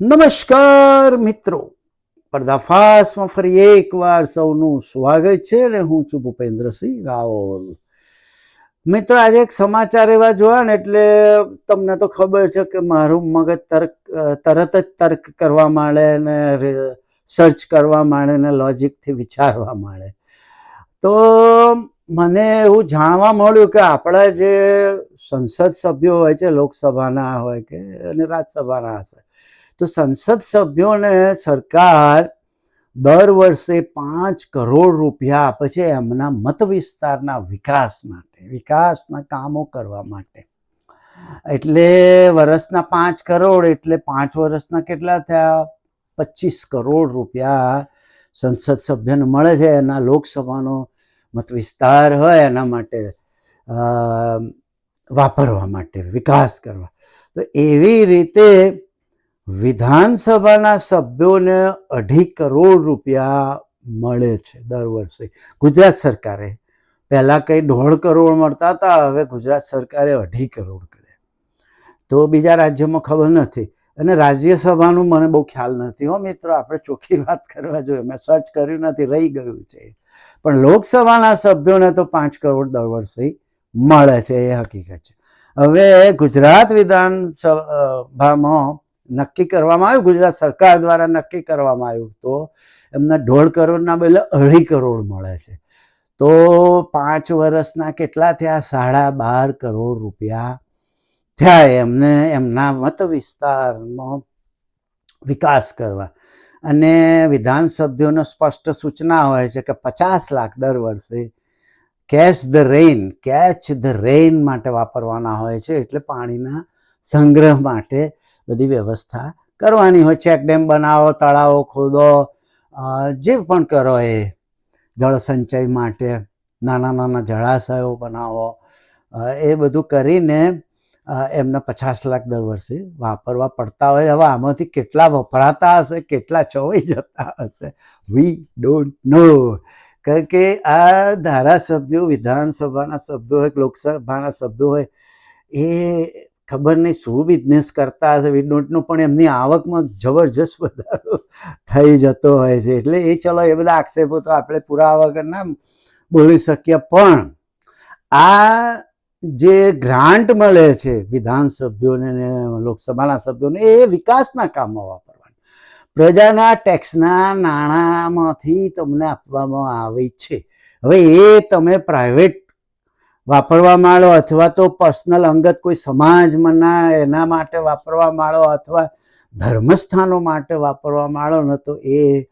નમસ્કાર મિત્રો. પર્દાફાસમાં ફરી એકવાર સૌનું સ્વાગત છે અને હું છું ભૂપેન્દ્રસિંહ રાવલ. મિત્રો, આજે એક સમાચાર એવા જોયા ને એટલે તમને તો ખબર છે કે મારું મગજ તર્ક, તરત જ તર્ક કરવા માંડે ને સર્ચ કરવા માંડે ને લોજિકથી વિચારવા માંડે. તો મને એવું જાણવા મળ્યું કે આપણા જે સંસદ સભ્યો હોય છે, લોકસભાના હોય કે અને રાજ્યસભાના હશે તો સંસદ સભ્યોને સરકાર દર વર્ષે પાંચ કરોડ રૂપિયા આપે છે એમના મત વિસ્તારના વિકાસ માટે, વિકાસના કામો કરવા માટે. એટલે વર્ષના પાંચ કરોડ, એટલે પાંચ વર્ષના કેટલા થયા? પચીસ કરોડ રૂપિયા સંસદ સભ્યને મળે છે એના લોકસભાનો મત વિસ્તાર હોય એના માટે વાપરવા માટે, વિકાસ કરવા. તો એવી રીતે વિધાનસભાના સભ્યોને અઢી કરોડ રૂપિયા મળે છે દર વર્ષે. ગુજરાત સરકારે પહેલાં કંઈ દોઢ કરોડ મળતા હતા, હવે ગુજરાત સરકારે અઢી કરોડ કર્યા. તો બીજા રાજ્યોમાં ખબર નથી. અને રાજ્યસભાનું મને બહુ ખ્યાલ નથી. હો મિત્રો, આપણે ચોખ્ખી વાત કરવા જોઈએ. મેં સર્ચ કર્યું નથી, રહી ગયું છે. પણ લોકસભાના સભ્યોને તો પાંચ કરોડ દર વર્ષે મળે છે, એ હકીકત છે. હવે ગુજરાત વિધાનસભામાં નક્કી કરવામાં આવ્યું? ગુજરાત સરકાર દ્વારા નક્કી કરવામાં આવ્યું. તો એમને દોઢ કરોડના બદલે અઢી કરોડ મળે છે. તો પાંચ વર્ષના કેટલા થયા? સાડા બાર કરોડ રૂપિયા થયા એમને એમના મત વિસ્તારનો વિકાસ કરવા. અને વિધાનસભ્યોનો સ્પષ્ટ સૂચના હોય છે કે પચાસ લાખ દર વર્ષે catch the rain, catch the rain માટે વાપરવાના હોય છે. એટલે પાણીના સંગ્રહ માટે બધી વ્યવસ્થા કરવાની હોય. ચેક ડેમ બનાવો, તળાવો ખોદો જે પણ કરો એ જળ સંચય માટે, નાના નાના જળાશયો બનાવો એ બધું કરીને એમને પચાસ લાખ દર વર્ષે વાપરવા પડતા હોય. હવે આમાંથી કેટલા વપરાતા હશે, કેટલા ચોવાઈ જતા હશે વી ડોન્ટ નો કારણ કે આ ધારાસભ્યો, વિધાનસભાના સભ્યો હોય, લોકસભાના સભ્યો હોય, એ ખબર નહીં શું બિઝનેસ કરતા હશે. વી ડોન્ટ પણ એમની આવકમાં જબરજસ્ત વધારો થઈ જતો હોય છે. એટલે એ ચલો એ બધા આક્ષેપો તો આપણે પુરાવા વગર ના બોલી શકીએ. પણ આ જે ગ્રાન્ટ મળે છે વિધાનસભ્યોને ને લોકસભાના સભ્યોને એ વિકાસના કામમાં વાપરવાનું. પ્રજાના ટેક્સના નાણાંમાંથી તમને આપવામાં આવે છે. હવે એ તમે પ્રાઇવેટ વાપરવા માંડો અથવા તો પર્સનલ અંગત કોઈ સમાજમાં ના એના માટે વાપરવા માંડો અથવા ધર્મસ્થાનો માટે વાપરવા માંડો, ને તો એ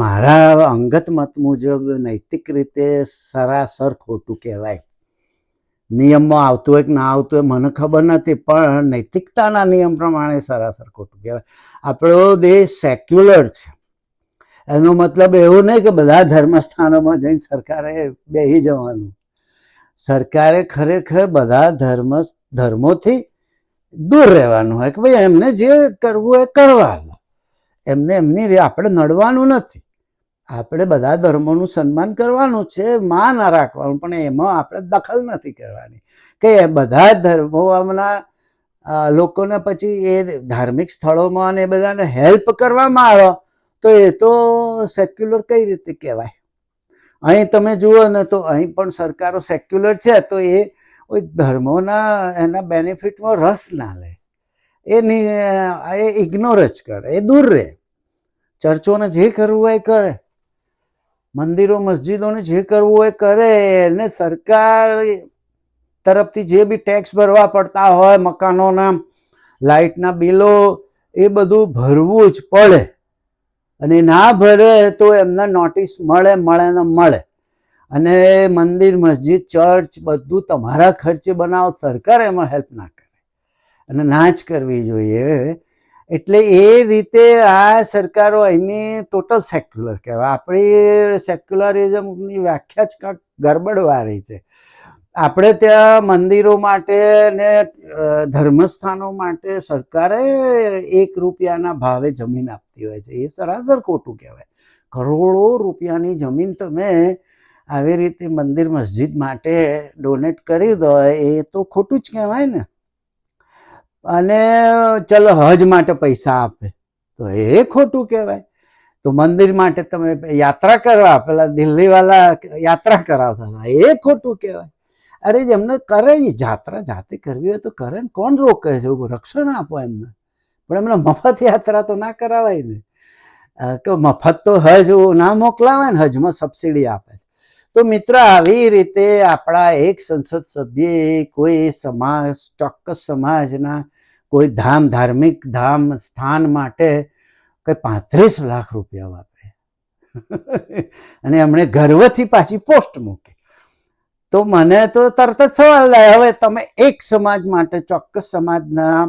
મારા અંગત મત મુજબ નૈતિક રીતે સરાસર ખોટું કહેવાય. નિયમમાં આવતું હોય કે ના આવતું હોય મને ખબર નથી, પણ નૈતિકતાના નિયમ પ્રમાણે સરાસર ખોટું કહેવાય. આપણો દેશ સેક્યુલર છે. એનો મતલબ એવો નહીં કે બધા ધર્મસ્થાનોમાં જઈને સરકારે બેસી જવાનું. સરકારે ખરેખર બધા ધર્મ, ધર્મોથી દૂર રહેવાનું હોય કે ભાઈ એમને જે કરવું એ કરવા દો એમને એમની આપણે નડવાનું નથી. આપણે બધા ધર્મોનું સન્માન કરવાનું છે, માન રાખવાનું, પણ એમાં આપણે દખલ નથી કરવાની. કે એ બધા ધર્મોના લોકોને પછી એ ધાર્મિક સ્થળોમાં અને બધાને હેલ્પ કરવામાં આવે, તો એ તો સેક્યુલર કઈ રીતે કહેવાય? અહીં તમે જુઓ ને તો અહીં પણ સરકારો સેક્યુલર છે, તો એ ધર્મોના એના બેનિફિટમાં રસ ના લે. એ એ ઇગ્નોર જ કરે, એ દૂર રહે. ચર્ચોને જે કરવું હોય એ કરે. મંદિરો, મસ્જિદોને જે કરવું હોય કરે. એને સરકાર તરફથી જે બી ટેક્સ ભરવા પડતા હોય, મકાનોના, લાઇટના બિલો, એ બધું ભરવું જ પડે. અને ના ભરે તો એમને નોટિસ મળે મળે ને મળે. અને મંદિર, મસ્જિદ ચર્ચ બધું તમારા ખર્ચે બનાવો, સરકાર એમાં હેલ્પ ના કરે. અને ના જ કરવી જોઈએ. એટલે એ રીતે આ સરકારો અહીંની ટોટલ સેક્યુલર કહેવાય. આપણી સેક્યુલરિઝમની વ્યાખ્યા જ કાંઈક ગરબડવાળી છે. આપણે ત્યાં મંદિરો માટે ને ધર્મસ્થાનો માટે સરકારે એક રૂપિયાના ભાવે જમીન આપતી હોય છે. એ સરાસર ખોટું કહેવાય. કરોડો રૂપિયાની જમીન તમે આવી રીતે મંદિર, મસ્જિદ માટે ડોનેટ કરી દો, એ તો ખોટું જ કહેવાય ને. અને ચલો હજ માટે પૈસા આપે, તો એ ખોટું કહેવાય. તો મંદિર માટે તમે યાત્રા કરવા, પેલા દિલ્હીવાલા યાત્રા કરાવતા હતા, એ ખોટું કહેવાય. અરે જેમને કરે એ જાત્રા, જાતે કરવી હોય તો કરે ને. કોણ રોકે છે? રક્ષણ આપો એમને. પણ એમને મફત યાત્રા તો ના કરાવાય ને. કે મફત તો હજ, ના મોકલાવે ને હજમાં સબસિડી આપે છે. તો મિત્ર, આવી રીતે આપણા એક સંસદ સભ્ય કોઈ સમાજ, ચોક્કસ સમાજના કોઈ ધામ, ધાર્મિક ધામ, સ્થાન માટે કંઈ પાંત્રીસ લાખ રૂપિયા વાપરે અને એમણે ગર્વથી પાછી પોસ્ટ મૂકી. તો મને તો તરત જ સવાલ થાય હવે તમે એક સમાજ માટે ચોક્કસ સમાજના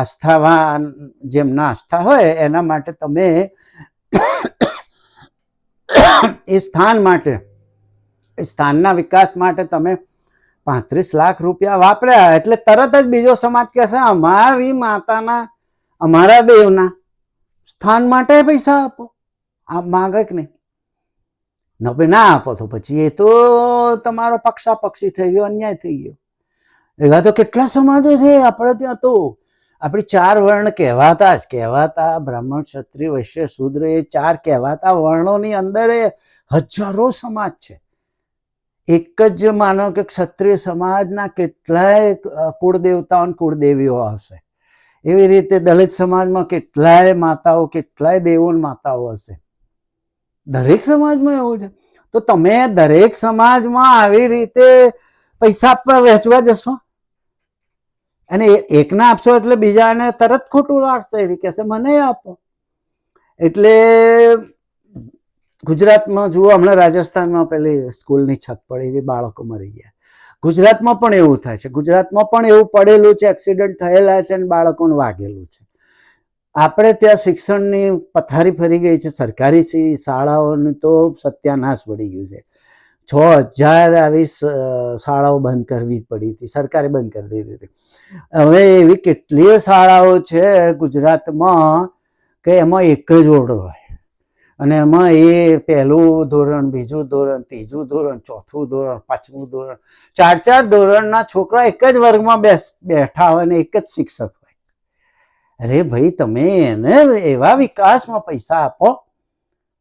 આસ્થાવાન જેમના આસ્થા હોય, એના માટે તમે એ સ્થાન માટે સ્થાનના વિકાસ માટે તમે પાંત્રીસ લાખ રૂપિયા વાપર્યા. એટલે તરત જ બીજો સમાજ કહેશે, અમારી માતાના, અમારા દેવના સ્થાન માટે પૈસા આપો. આ માગે કે નહીં? ન ભાઈ ના આપો તો પછી એ તો તમારો પક્ષાપક્ષી થઈ ગયો, અન્યાય થઈ ગયો. એવા તો કેટલા સમાજો છે, આપણે ત્યાં તો. આપણી ચાર વર્ણ કહેવાતા જ, કહેવાતા બ્રાહ્મણ, ક્ષત્રિય, વૈશ્ય, શુદ્ર, એ ચાર કહેવાતા વર્ણોની અંદર હજારો સમાજ છે. એક જ માનો કે ક્ષત્રિય સમાજના કેટલાય કુળ કુળદેવતાઓ અને કુળદેવીઓ આવશે એવી રીતે દલિત સમાજમાં કેટલાય માતાઓ, કેટલાય દેવો માતાઓ હશે. દરેક સમાજમાં એવું છે. તો તમે દરેક સમાજમાં આવી રીતે પૈસા આપવા વહેંચવા જશો? અને એકને આપશો એટલે બીજાને તરત ખોટું લાગશે. એ કહેશે, મને આપો. એટલે ગુજરાતમાં જુઓ, હમણાં રાજસ્થાનમાં પેલી સ્કૂલની છત પડી ગઈ, બાળકો મરી ગયા. ગુજરાતમાં પણ એવું થાય છે. ગુજરાતમાં પણ એવું પડેલું છે, એક્સિડન્ટ થયેલા છે અને બાળકોને વાગેલું છે. આપણે ત્યાં શિક્ષણની પથારી ફરી ગઈ છે. સરકારી શાળાઓની તો સત્યાનાશ પડી ગયું છે. છ હજાર આવી શાળાઓ બંધ કરવી પડી હતી. સરકારે બંધ કરી દીધી હતી. હવે એવી કેટલીય શાળાઓ છે ગુજરાતમાં કે એમાં એક જ ઓરડો હોય. અને એમાં એ પહેલું ધોરણ, બીજું ધોરણ, ત્રીજું ધોરણ, ચોથું ધોરણ, પાંચમું ધોરણ, ચાર ચાર ધોરણના છોકરા એક જ વર્ગમાં બેસ, બેઠા હોય અને એક જ શિક્ષક અરે ભાઈ, તમે એને એવા વિકાસમાં પૈસા આપો.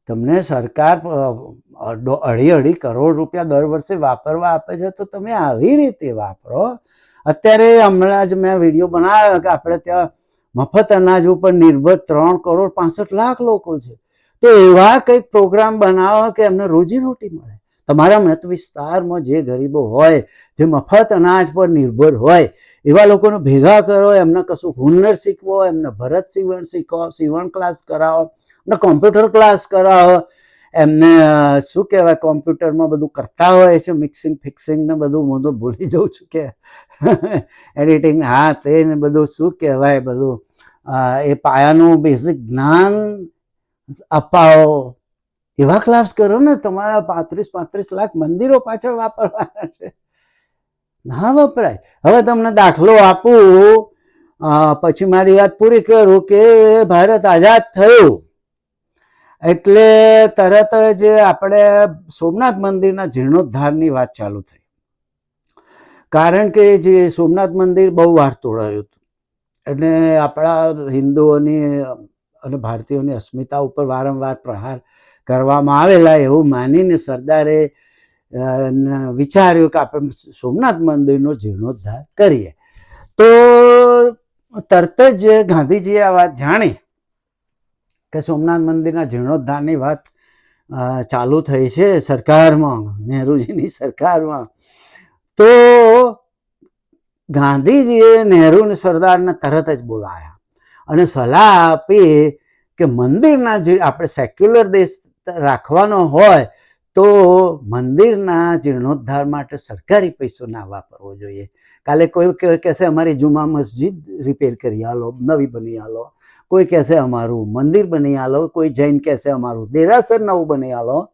તમને સરકાર અઢી અઢી કરોડ રૂપિયા દર વર્ષે વાપરવા આપે છે, તો તમે આવી રીતે વાપરો. અત્યારે હમણાં જ મેં વીડિયો બનાવ્યો કે આપણે ત્યાં મફત અનાજ ઉપર નિર્ભર ત્રણ કરોડ પાસઠ લાખ લોકો છે. તો એવા કંઈક પ્રોગ્રામ બનાવો કે એમને રોજીરોટી મળે. તમારા મત વિસ્તારમાં જે ગરીબો હોય, જે મફત અનાજ પર નિર્ભર હોય, એવા લોકોને ભેગા કરો, એમને કશું હુનર શીખવો, એમને ભરત સીવણ શીખવો સીવણ ક્લાસ કરાવો, એમને કોમ્પ્યુટર ક્લાસ કરાવો, એમને શું કહેવાય કોમ્પ્યુટરમાં બધું કરતા હોય છે મિક્સિંગ ફિક્સિંગ ને બધું, હું તો ભૂલી જાઉં છું કે એડિટિંગ હા, તે ને બધું શું કહેવાય, બધું એ પાયાનું બેઝિક જ્ઞાન અપાવો. એવા ક્લાસ કરો ને, તમારા પાંત્રીસ પાંત્રીસ લાખ મંદિરો પાછળ વાપરવાના છે. ના વપરાય. હવે તમને દાખલો આપું. પછી મારી વાત પૂરી કરું કે ભારત આઝાદ થયું. એટલે તરત જ આપણે સોમનાથ મંદિરના જીર્ણોદ્ધારની વાત ચાલુ થઈ. કારણ કે જે સોમનાથ મંદિર બહુ વાર તોડાયું હતું. એટલે આપણા હિન્દુઓની અને ભારતીયોની અસ્મિતા ઉપર વારંવાર પ્રહાર કરવામાં આવેલા એવું માનીને સરદારે વિચાર્યું કે આપણે સોમનાથ મંદિરનો જીર્ણોદ્ધાર કરીએ. તો તરત જ ગાંધીજીએ આ વાત જાણી કે સોમનાથ મંદિરના જીર્ણોદ્ધારની વાત ચાલુ થઈ છે સરકારમાં, નહેરુજીની સરકારમાં. તો ગાંધીજીએ નહેરુ અને સરદારને તરત જ બોલાયા અને સલાહ આપી કે મંદિરના જે આપણે સેક્યુલર દેશ રાખવાનો હોય તો મંદિરના જીર્ણોદ્ધાર માટે સરકારી પૈસો ના વાપરવો જોઈએ. કાલે કોઈ કહેશે અમારી જુમા મસ્જિદ રિપેર કરી આલો, નવી બની આલો. કોઈ કહેશે અમારું મંદિર બની આલો, કોઈ જૈન કહેશે અમારું દેરાસર નવું બની આલો.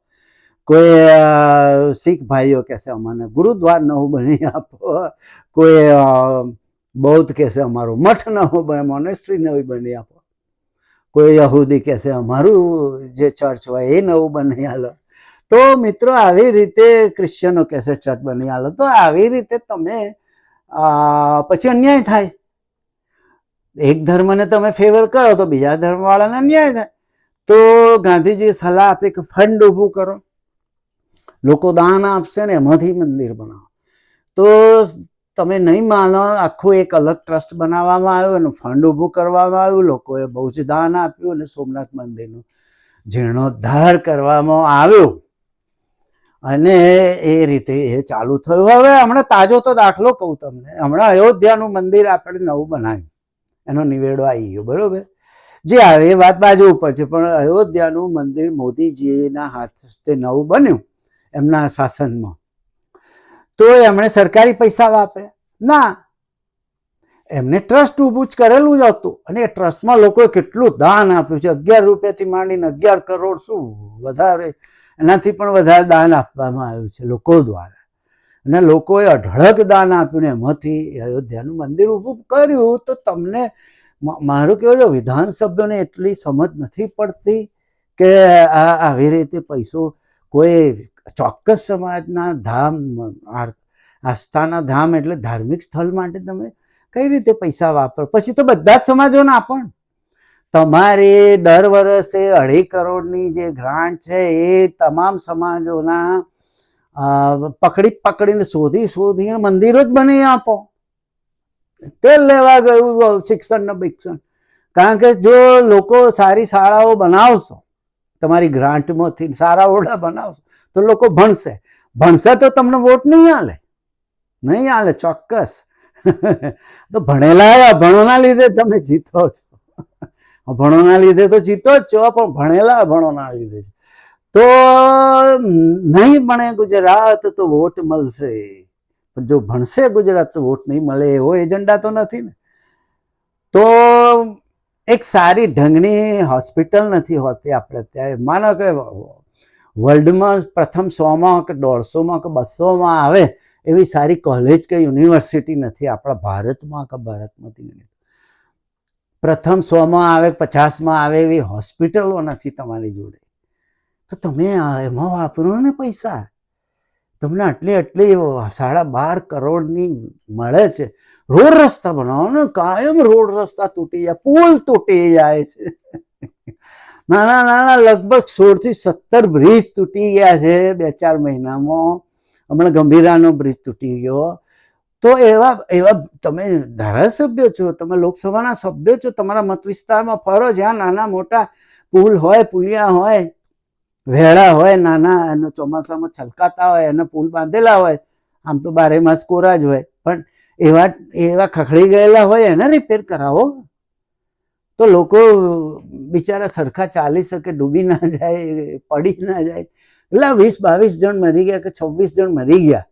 કોઈ શીખ ભાઈઓ કહેશે અમને ગુરુદ્વાર નવું બની આપો. કોઈ બૌદ્ધ કહેશે અમારું મઠ નવું બને મોનેસ્ટ્રી નવી બની આપો. કોઈ યહૂદી કહેશે અમારું જે ચર્ચ હોય એ નવું બની આલો. તો મિત્રો આવી રીતે ક્રિશ્ચનો કહેશે ચર્ચ બની આલો. તો આવી રીતે તમે આ, પછી અન્યાય થાય. એક ધર્મને તમે ફેવર કરો તો બીજા ધર્મવાળાને અન્યાય થાય. તો ગાંધીજી સલાહ આપી કે ફંડ ઊભું કરો. લોકો દાન આપશે ને એમાંથી મંદિર બનાવો. તો તમે નહીં માનો, આખું એક અલગ ટ્રસ્ટ બનાવવામાં આવ્યું અને ફંડ ઊભું કરવામાં આવ્યું, લોકોએ બહુ જ દાન આપ્યું અને સોમનાથ મંદિરનું જીર્ણોદ્ધાર કરવામાં આવ્યો. અને એ રીતે એ ચાલુ થયું. હવે હમણાં તાજો તો દાખલો કહું તમને. હમણાં અયોધ્યાનું મંદિર આપણે નવું બનાવ્યું. એનો નિવેડો આવી ગયો, બરોબર? જે આવે એ વાત બાજુ ઉપર છે, પણ અયોધ્યાનું મંદિર મોદીજીના હાથ નવું બન્યું, એમના શાસનમાં. તો એમણે સરકારી પૈસા વાપર્યા. ના. એમને ટ્રસ્ટ ઊભું જ કરેલું જ હતું. અને એ ટ્રસ્ટમાં લોકોએ કેટલું દાન આપ્યું છે. અગિયાર રૂપિયાથી માંડીને અગિયાર કરોડ શું વધારે? એનાથી પણ વધારે દાન આપવામાં આવ્યું છે લોકો દ્વારા. અને લોકોએ અઢળક દાન આપ્યું ને એમાંથી અયોધ્યાનું મંદિર ઊભું કર્યું. તો તમને મારું કહેવું છે, વિધાનસભ્યોને એટલી સમજ નથી પડતી કે આ, આવી રીતે પૈસો કોઈ ચોક્કસ સમાજના ધામ આસ્થાના ધામ એટલે ધાર્મિક સ્થળ માટે તમે કઈ રીતે પૈસા વાપરો? પછી તો બધા જ સમાજોને આપો તમારે દર વર્ષે અઢી કરોડની જે ગ્રાન્ટ છે એ તમામ સમાજોના પકડી પકડીને શોધી શોધીને મંદિરો જ બની આપો. તેલ લેવા ગયું શિક્ષણ ને ભિક્ષણ. કારણ કે જો લોકો સારી શાળાઓ બનાવશો તમારી ગ્રાન્ટમાંથી સારા ઓરડા બનાવશો. તો લોકો ભણશે. ભણશે તો તમને વોટ નહીં આલે. નહીં આલે, ચોક્કસ. તો ભણેલા ભણોના લીધે તમે જીતો છો. ભણોના લીધે તો જીતો જ છો, પણ ભણેલા ભણોના લીધે તો નહીં ભણે ગુજરાત તો વોટ મળશે. પણ જો ભણશે ગુજરાત તો વોટ નહીં મળે, એવો એજન્ડા તો નથી ને. એક સારી ઢંગની હોસ્પિટલ નથી હોતી આપણે ત્યાં માનો કે વર્લ્ડમાં પ્રથમ સોમાં કે દોઢસોમાં કે બસોમાં આવે એવી સારી કોલેજ કે યુનિવર્સિટી નથી આપણા ભારતમાં કે ભારતમાંથી પ્રથમ સોમાં આવે પચાસમાં આવે એવી હોસ્પિટલો નથી તમારી જોડે. તો તમે એમાં વાપરો ને પૈસા. તમને આટલી આટલી સાડા બાર કરોડની મળે છે. રોડ રસ્તા બનાવો ને, કાયમ રોડ રસ્તા તૂટી જાય, પુલ તૂટી જાય છે. નાના નાના, લગભગ સોળથી સત્તર બ્રિજ તૂટી ગયા છે બે ચાર મહિનામાં. હમણાં ગંભીરાનો બ્રિજ તૂટી ગયો. તો એવા એવા તમે ધારાસભ્ય છો, તમે લોકસભાના સભ્યો છો, તમારા મત વિસ્તારમાં ફરો, જ્યાં નાના મોટા પુલ હોય, પુલિયા હોય વેળા હોય, નાના, એનો ચોમાસામાં છલકાતા હોય અને પુલ બાંધેલા હોય, આમ તો બારે માસ કોરા જ હોય. પણ એવા એવા ખખડી ગયેલા હોય, એને રિપેર કરાવો. તો લોકો બિચારા સરખા ચાલી શકે, ડૂબી ના જાય, પડી ના જાય. એટલે વીસ બાવીસ જણ મરી ગયા કે છવ્વીસ જણ મરી ગયા.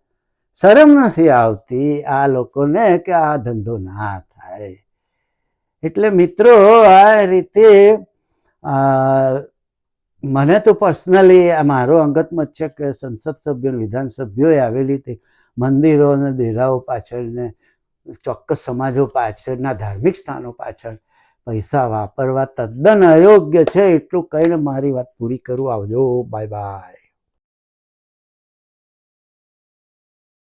શરમ નથી આવતી આ લોકોને કે આ ધંધો ના થાય. એટલે મિત્રો, આ રીતે મને તો પર્સનલી મારો અંગત મત છે કે સંસદ સભ્યો વિધાનસભ્યોએ આવેલી હતી મંદિરો અને દેરાઓ પાછળ ને ચોક્કસ સમાજો પાછળના ધાર્મિક સ્થાનો પાછળ પૈસા વાપરવા તદ્દન અયોગ્ય છે. એટલું કહીને મારી વાત પૂરી કરું. આવજો. Bye bye